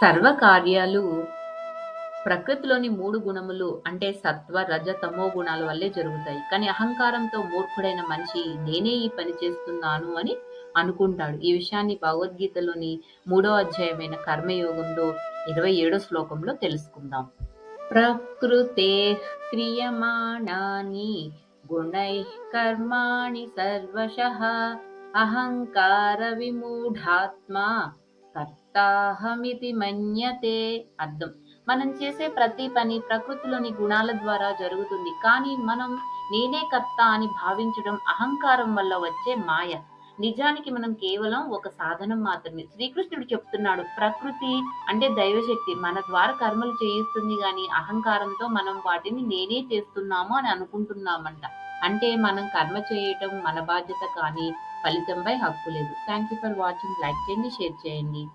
సర్వకార్యాలు ప్రకృతిలోని మూడు గుణములు అంటే సత్వ రజ తమో గుణాల వల్లే జరుగుతాయి. కానీ అహంకారంతో మూర్ఖుడైన మనిషి నేనే ఈ పని చేస్తున్నాను అని అనుకుంటాడు. ఈ విషయాన్ని భగవద్గీతలోని మూడో అధ్యాయమైన కర్మయోగంలో ఇరవై ఏడో శ్లోకంలో తెలుసుకుందాం. ప్రకృతే క్రియమాణాని గుణై కర్మాణి సర్వశ అహంకార విమూఢాత్మ కర్తాహమితి మన్యతే అర్థం. మనం చేసే ప్రతి పని ప్రకృతిలోని గుణాల ద్వారా జరుగుతుంది. కానీ మనం నేనే కర్త అని భావించడం అహంకారం వల్ల వచ్చే మాయ. నిజానికి మనం కేవలం ఒక సాధనం మాత్రమే. శ్రీకృష్ణుడు చెప్తున్నాడు ప్రకృతి అంటే దైవశక్తి. మన ద్వారా కర్మలు చేయిస్తుంది కానీ అహంకారంతో మనం వాటిని నేనే చేస్తున్నాము అని అనుకుంటున్నామంట. అంటే మనం కర్మ చేయటం మన బాధ్యత కానీ ఫలితంపై హక్కు లేదు. Thank you for watching like చేయండి షేర్ చేయండి.